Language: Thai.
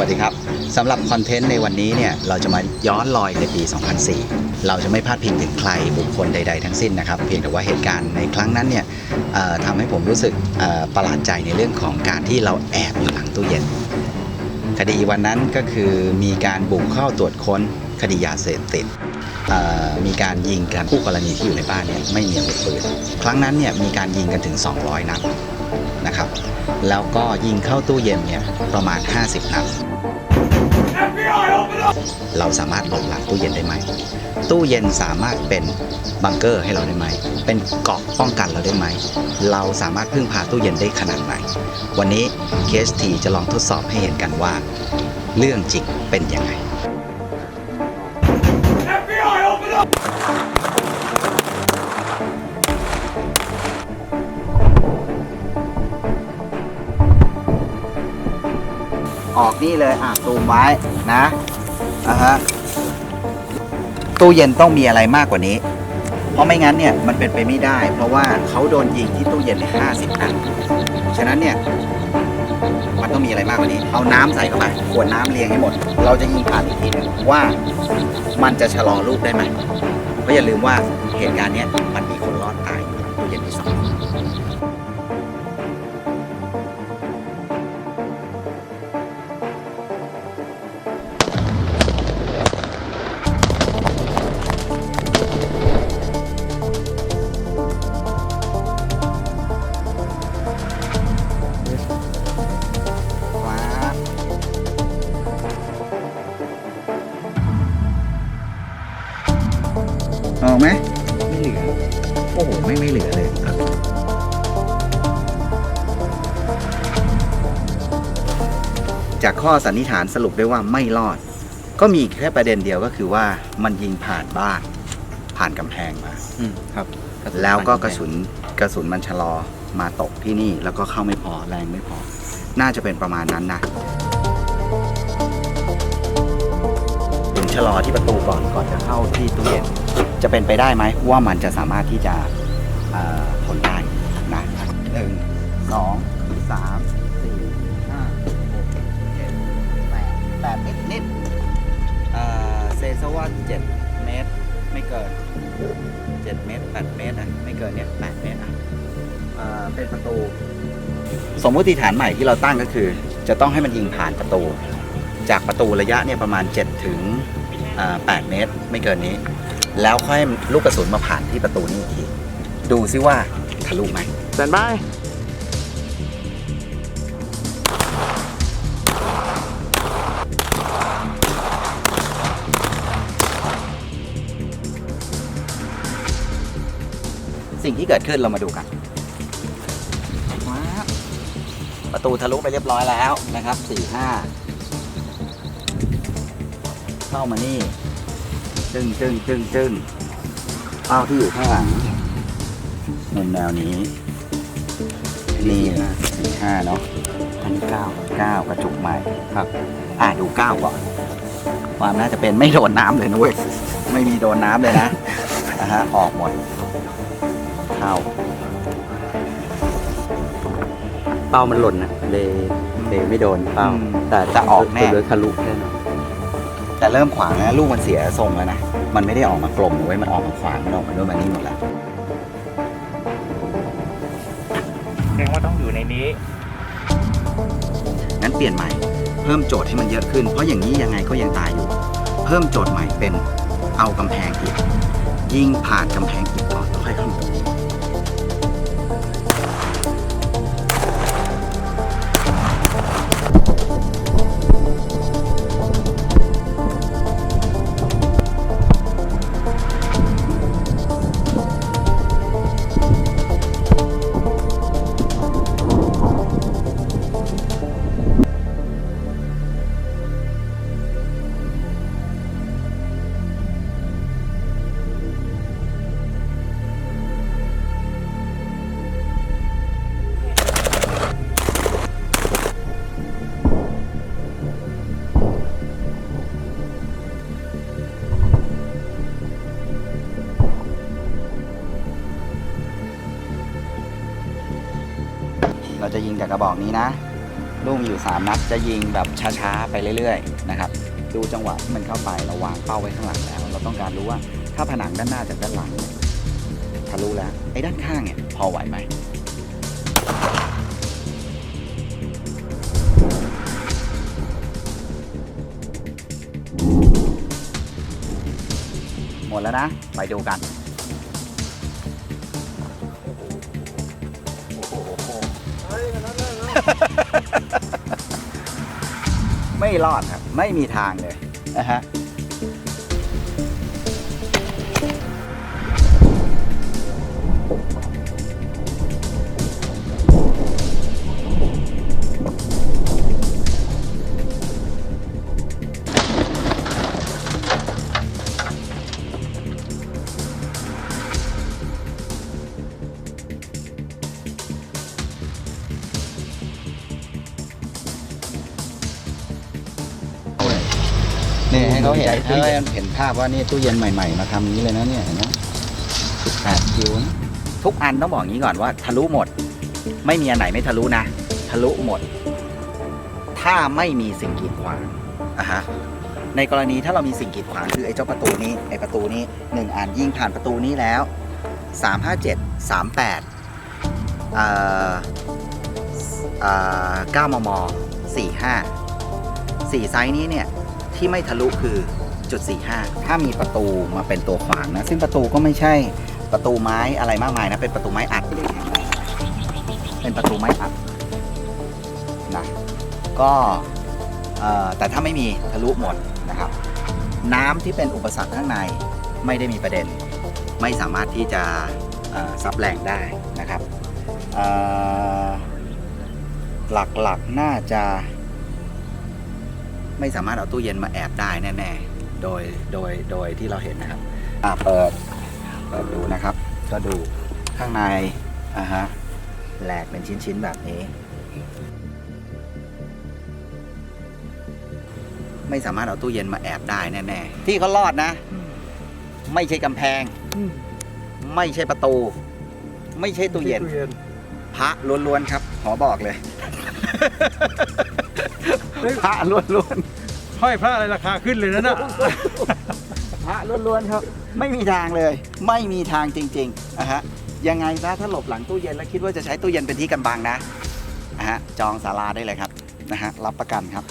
วัสดีครับสำหรับคอนเทนต์ในวันนี้เนี่ยเราจะมาย้อนรอยในปี 2004 เราจะไม่พลาดพิงถึงใครบุคคลใด ๆ ทั้งสิ้นนะครับ เพียงแต่ว่าเหตุการณ์ในครั้งนั้นเนี่ยทำให้ผมรู้สึกประหลาดใจในเรื่องของการที่เราแอบอยู่หลังตู้เย็น คดีวันนั้นก็คือมีการบุกเข้าตรวจค้นคดียาเสพติดมีการยิงกันคู่กรณีที่อยู่ในบ้านเนี่ยไม่มีอาวุธปืนครั้งนั้นเนี่ยมีการยิงกันถึง 200 นัดนะครับ แล้วก็ยิงเข้าตู้เย็นเนี่ยประมาณ 50 นัด เราสามารถหลบหลังตู้เย็นได้ไหม ตู้เย็นสามารถเป็นบังเกอร์ให้เราได้ไหม เป็นเกราะป้องกันเราได้ไหม เราสามารถพึ่งพาตู้เย็นได้ขนาดไหน วันนี้เคสทีจะลองทดสอบให้เห็นกันว่า เรื่องจริงเป็นยังไง นี่เลยอะซูมไว้นะอะฮะตู้เย็นต้องมีอะไรมากกว่านี้ เพราะไม่งั้นเนี่ยมันเป็นไปไม่ได้ เพราะว่าเขาโดนยิงที่ตู้เย็นห้าสิบนัดฉะนั้นเนี่ยมันต้องมีอะไรมากกว่านี้ เอาน้ำใส่เข้าไปขวดน้ำเรียงให้หมด เราจะยิงผ่านอีกทีนึงว่ามันจะชะลอลูกได้ไหมเพราะอย่าลืมว่าเหตุการณ์เนี้ยมัน ออกไหมไม่เหลือ โอ้โห ไม่ไม่เหลือเลยครับจากข้อสันนิษฐานสรุปได้ว่าไม่รอด ก็มีแค่ประเด็นเดียวก็คือว่ามันยิงผ่านบ้านผ่านกำแพงมาอืมครับ แล้วก็กระสุนกระสุนมันชะลอมาตกที่นี่ แล้วก็เข้าไม่พอแรงไม่พอ น่าจะเป็นประมาณนั้นนะ ชะลอที่ประตูก่อนก่อนจะเข้าที่ตู้เย็นจะเป็นไปได้ไหมว่ามันจะสามารถที่จะเอ่อทนได้นะหนึ่งสองสามสี่ห้าหกเจ็ดแปดแปดนิดนิดเออเซซะว่าเจ็ดเมตรไม่เกินเจ็ดเมตรแปดเมตรนะไม่เกินเนี่ยแปดเมตรนะเอ่อเป็นประตู สมมติฐานใหม่ที่เราตั้งก็คือ จะต้องให้มันยิงผ่านประตู จากประตูระยะเนี่ยประมาณ7ถึง 8 เมตร ไม่เกินนี้ แล้วค่อยให้ลูกกระสุนมาผ่านที่ประตูนี้อีกทีดูซิว่าทะลุไหมแตนบายสิ่งที่เกิดขึ้นเรามาดูกันว้าวประตูทะลุไปเรียบร้อยแล้วนะครับสี่ห้า เข้ามานี่จึงจึงจึงจึงเป้าที่อยู่ข้างหลังมุมแนวนี้ นี่สี่ห้าเนาะอันนี้เก้าเก้ากระจุกไม้ครับ อะดูเก้าก่อน ความน่าจะเป็นไม่โดนน้ำเลยนะเว้ย ไม่มีโดนน้ำเลยนะนะฮะออกหมดเข้าเป้ามันหล่นนะเลยเลยไม่โดนเป้าอืมแต่จะออกแน่เลยทะลุ แน่นอนแต่เริ่มขวางแล้วลูกมันเสียทรงแล้วนะ มันไม่ได้ออกมากลมไว้ยมันออกมาขวางมันออกมาด้วยมันนี่หมดแล้วแสดงว่าต้องอยู่ในนี้ งั้นเปลี่ยนใหม่ เพิ่มโจทย์ให้มันเยอะขึ้น เพราะอย่างนี้ยังไงก็ยังตายอยู่ เพิ่มโจทย์ใหม่เป็นเอากำแพงอิฐยิงผ่านกำแพงอิฐก่ เราจะยิงจากกระบอกนี้นะ ลูกมีอยู่ 3 นัดจะยิงแบบช้าๆไปเรื่อยๆนะครับดูจังหวะที่มันเข้าไปเราวางเป้าไว้ข้างหลังแล้ว เราต้องการรู้ว่าถ้าผนังด้านหน้าจากด้านหลังทะลุแล้วไอ้ด้านข้างเนี่ยพอไหวไหมหมดแล้วนะ ไปดูกัน ไม่รอดครับ ไม่มีทางเลยนะฮะ นี่ให้เขาเห็นให้เห็นภาพว่านี่ตู้เย็นใหม่ ๆ มาทำนี้เลยนะเนี่ยเห็นไหมสิบแปดคิวนะทุกอันต้องบอกงี้ก่อนว่า ทะลุหมด ไม่มีอันไหนไม่ทะลุนะ ทะลุหมด ถ้าไม่มีสิ่งกีดขวางอะฮะในกรณีถ้าเรามีสิ่งกีดขวางคือไอ้เจ้าประตูนี้ไอ้ประตูนี้หนึ่งอันยิงผ่านประตูนี้แล้วสามห้าเจ็ดสามแปดเอ่อเอ่อเก้ามมสี่ห้าสี่ไซส์นี้เนี่ย ที่ไม่ทะลุคือจุด45 ถ้ามีประตูมาเป็นตัวขวางนะ ซึ่งประตูก็ไม่ใช่ประตูไม้อะไรมากมายนะ เป็นประตูไม้อัดเป็นประตูไม้อัดนะก็แต่ถ้าไม่มีทะลุหมดนะครับ น้ำที่เป็นอุปสรรคข้างในไม่ได้มีประเด็น ไม่สามารถที่จะซับแรงได้นะครับหลักๆน่าจะ ไม่สามารถเอาตู้เย็นมาแอบได้แน่ๆ โดยโดยโดยที่เราเห็นนะครับอ่าเปิดเปิดดูนะครับ ก็ดูข้างในอ่าฮะแหลกเป็นชิ้นๆแบบนี้ ไม่สามารถเอาตู้เย็นมาแอบได้แน่ๆที่เขารอดนะ ไม่ใช่กำแพง ไม่ใช่ประตู ไม่ใช่ตู้เย็น พระล้วนๆครับ ขอบอกเลย พระล้วนๆห้อยพระอะไรราคาขึ้นเลยนะน่ะพระล้วนๆครับ ไม่มีทางเลย ไม่มีทางจริงๆนะฮะยังไงซะถ้าหลบหลังตู้เย็นแล้วคิดว่าจะใช้ตู้เย็นเป็นที่กำบังนะนะฮะจองศาลาได้เลยครับนะฮะรับประกันครับ